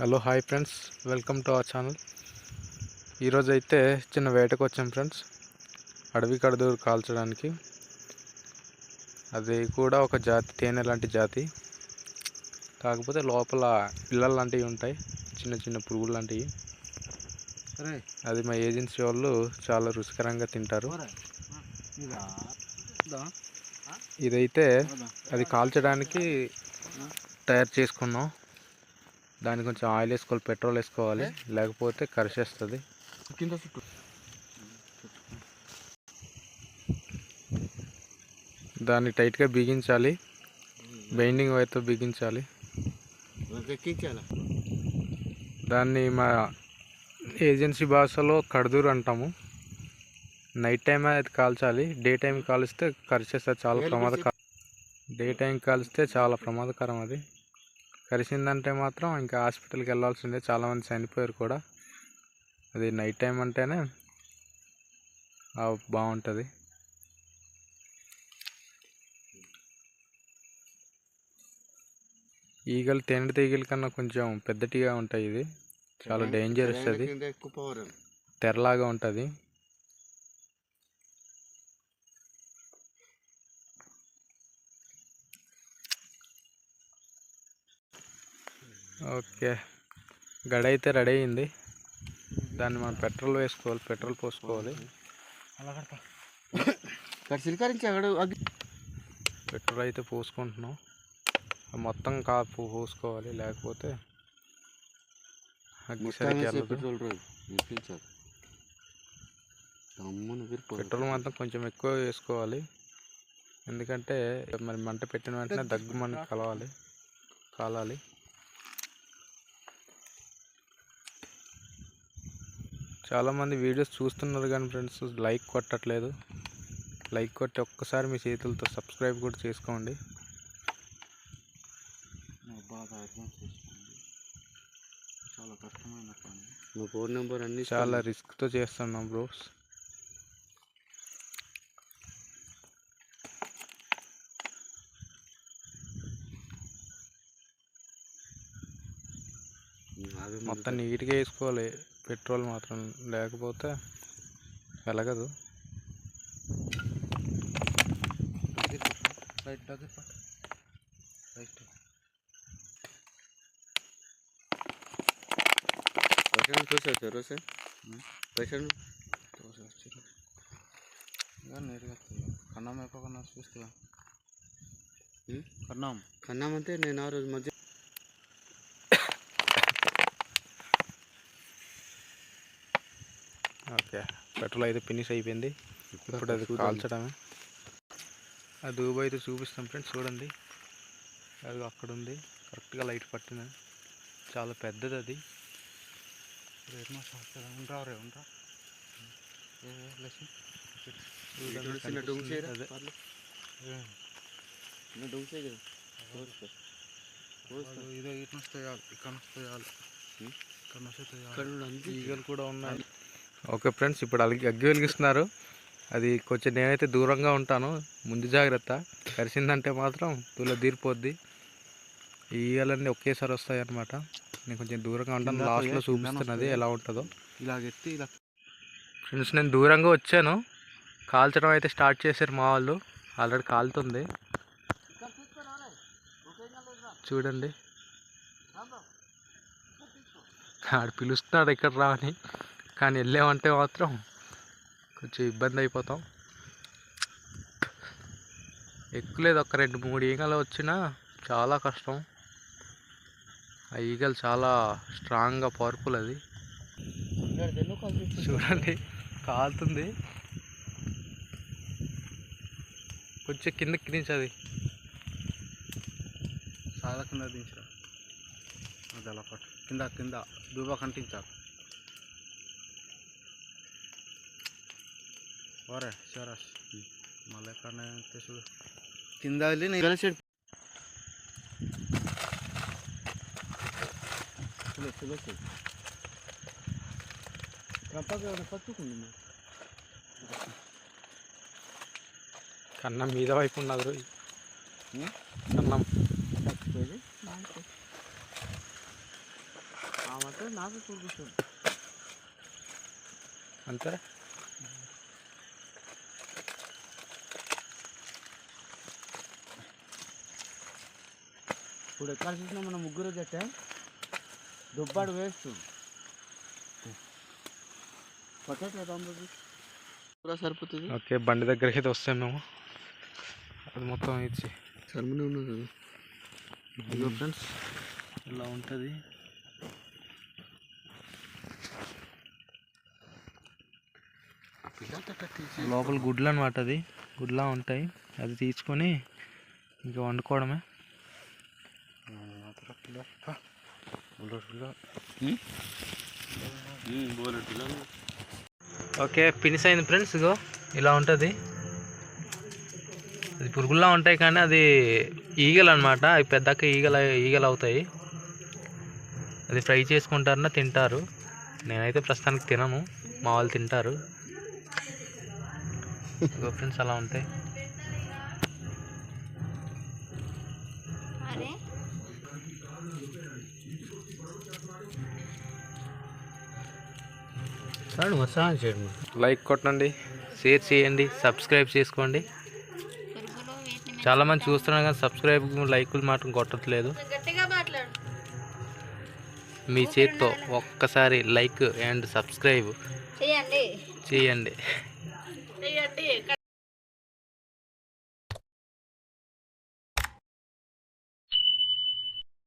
Hello hi friends welcome to our channel ఈరోజు అయితే చిన్న వేటకు వచ్చాం ఫ్రెండ్స్ అడవి కడదూరు కాల్చడానికి. అది కూడా ఒక జాతి తేనె లాంటి జాతి. కాకపోతే లోపల పిల్లలు లాంటివి ఉంటాయి. చిన్న చిన్న పురుగులు లాంటివి. సరే అది మా ఏజెన్సీ వాళ్ళు చాలా రుచికరంగా తింటారు. ఇదైతే అది కాల్చడానికి తయారు చేసుకున్నాం. దానికి కొంచెం ఆయిల్ వేసుకోవాలి పెట్రోల్ వేసుకోవాలి లేకపోతే కరిచేస్తుంది. కింద చుట్టూ. దాన్ని టైట్గా బిగించాలి. బైండింగ్ వైర్తో బిగించాలి. దాన్ని మా ఏజెన్సీ భాషలో కడదూరు అంటాము. నైట్ టైం అది కాల్చాలి. డే టైం కాలిస్తే కరిచేస్తుంది చాలా ప్రమాదకరం డే టైం కాలిస్తే చాలా ప్రమాదకరం అది. కరిసిందంటే మాత్రం ఇంకా హాస్పిటల్కి వెళ్ళాల్సిందే చాలామంది చనిపోయారు కూడా. అది నైట్ టైం అంటేనే బాగుంటుంది. ఈగలు తేనె తీగల కన్నా కొంచెం పెద్దటిగా ఉంటాయి ఇది. చాలా డేంజరస్ అది. తెరలాగా ఉంటుంది. ఓకే. గడ అయితే రెడీ అయింది. దాన్ని మనం పెట్రోల్ వేసుకోవాలి పెట్రోల్ పోసుకోవాలి. పెట్రోల్ అయితే పోసుకుంటున్నాం. మొత్తం కాపు పోసుకోవాలి లేకపోతే పెట్రోల్ మాత్రం కొంచెం ఎక్కువ వేసుకోవాలి. ఎందుకంటే మరి మంట పెట్టిన వెంటనే దగ్గు మనకి కలవాలి కాలాలి. చాలామంది వీడియోస్ చూస్తున్నారు కానీ ఫ్రెండ్స్ లైక్ కొట్టట్లేదు. లైక్ కొట్టి ఒక్కసారి మీ చేతులతో సబ్స్క్రైబ్ కూడా చేసుకోండి. చాలా కష్టమైన పని. మా ఫోన్ నెంబర్ అన్ని చాలా రిస్క్తో చేస్తున్నాం బ్రోస్. మొత్తం నీట్గా వేసుకోవాలి. పెట్రోల్ మాత్రం లేకపోతే వెలగదు. రైట్ నేరుగా కన్నం అయిపోకుండా చూస్తా కన్నం? కన్నం అంటే నేను ఆ రోజు మధ్య ఓకే. పెట్రోల్ అయితే ఫినిష్ అయిపోయింది. ఇప్పుడు అది కాల్చడమే. ఆ దూబ అయితే చూపిస్తాం ఫ్రెండ్స్ చూడండి. అది అక్కడ ఉంది కరెక్ట్గా లైట్ పట్టింది. చాలా పెద్దది అది. ఉండరా రే ఉండరా. ఇదో ఇక్కడ? ఇక్కడ. ఈగలు కూడా ఉన్నాయి. ఓకే ఫ్రెండ్స్ ఇప్పుడు అలిగి అగ్గి వెలిగిస్తున్నారు. అది కొంచెం నేనైతే దూరంగా ఉంటాను. ముందు జాగ్రత్త. కరిసిందంటే మాత్రం తుల తీరిపోద్ది. ఈ ఈగలన్నీ ఒకేసారి వస్తాయి అనమాట నేను కొంచెం దూరంగా ఉంటాను. లాస్ట్లో చూపిస్తున్నది. ఎలా ఉంటుందో. ఇలాగ ఎత్తి ఇలా ఫ్రెండ్స్ నేను దూరంగా వచ్చాను. కాల్చడం అయితే స్టార్ట్ చేశారు మా వాళ్ళు. ఆల్రెడీ కాలుతుంది. చూడండి. ఆడు పిలుస్తున్నాడు ఇక్కడ రావని కానీ వెళ్ళామంటే మాత్రం కొంచెం ఇబ్బంది అయిపోతాం. ఎక్కులేదు ఒక రెండు మూడు ఈగలు వచ్చినా చాలా కష్టం. ఆ ఈగలు చాలా స్ట్రాంగ్గా పవర్ఫుల్ అది. చూడండి కాలుతుంది. కొంచెం కిందకి అది చాలా కింద దించారు అది అలా కింద కింద దూబా కంటించాలి. ఓరే సరస్ మళ్ళీ ఎక్కడ చూడు కింద వెళ్ళి నేను పట్టుకుంది కన్నం మీద వైపు ఉన్నది రోయ్. ఉం? కన్నం నాకు చూపిస్తుంది అంతే ఇప్పుడు ఎక్కడ చూసినా మన ముగ్గురు జట్టే. దుబ్బాడు వేస్ట్. పట్టట్లేదు కూడా సరిపోతుంది. ఓకే బండి దగ్గరికి అయితే వస్తాం మేము. అది మొత్తం ఇచ్చి. సరిమనే ఉన్నది ఇదిగో ఫ్రెండ్స్. ఇలా ఉంటుంది. లోపల గుడ్లు అనమాట అది. గుడ్లా ఉంటాయి. అది తీసుకొని ఇంకా వండుకోవడమే. ఓకే ఫినిష్ అయింది ఫ్రెండ్స్ ఇగో ఇలా ఉంటుంది. అది పురుగుల్లా ఉంటాయి కానీ అది ఈగలు అనమాట అవి పెద్దక ఈగలు ఈగలు అవుతాయి. అది ఫ్రై చేసుకుంటారన్నా తింటారు. నేనైతే ప్రస్తుతానికి తినను. మా వాళ్ళు తింటారు. ఇగో ఫ్రెండ్స్ అలా ఉంటాయి. సార్ చేయడం లైక్ కొట్టండి షేర్ చేయండి సబ్స్క్రైబ్ చేసుకోండి. చాలామంది చూస్తున్నారు కానీ సబ్స్క్రైబ్ లైకులు మాత్రం కొట్టట్లేదు. మీ చేత్తో ఒక్కసారి లైక్ అండ్ సబ్స్క్రైబ్ చేయండి చేయండి చేయండి